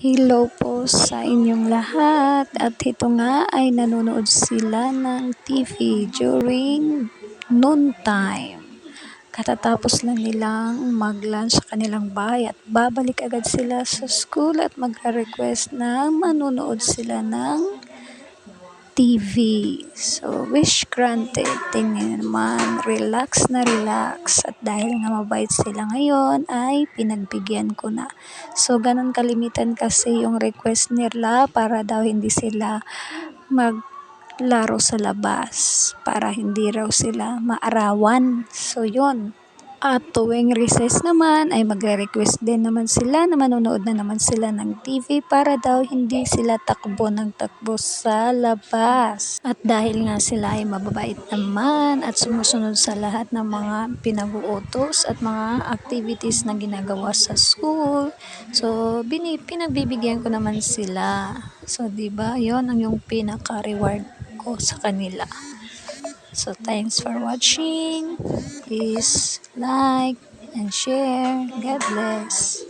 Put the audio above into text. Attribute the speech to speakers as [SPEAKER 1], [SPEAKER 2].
[SPEAKER 1] Hello po sa inyong lahat at ito nga ay nanonood sila ng TV during noon time. Katatapos lang nilang mag-lunch sa kanilang bahay at babalik agad sila sa school at magka-request na manonood sila ng TV. So, wish granted. Tingnan naman, relax na relax. At dahil nga mabait sila ngayon, ay pinagbigyan ko na. So, ganun kalimitan kasi yung request nila para daw hindi sila maglaro sa labas. Para hindi raw sila maarawan. So, yun. At tuwing recess naman ay magre-request din naman sila na manonood na naman sila ng TV para daw hindi sila takbo ng takbo sa labas. At dahil nga sila ay mababait naman at sumusunod sa lahat ng mga pinag-uutos at mga activities na ginagawa sa school. So, bini, pinagbibigyan ko naman sila. So, 'di ba? 'Yon ang yung pinaka-reward ko sa kanila. So, thanks for watching. Please like and share. God bless.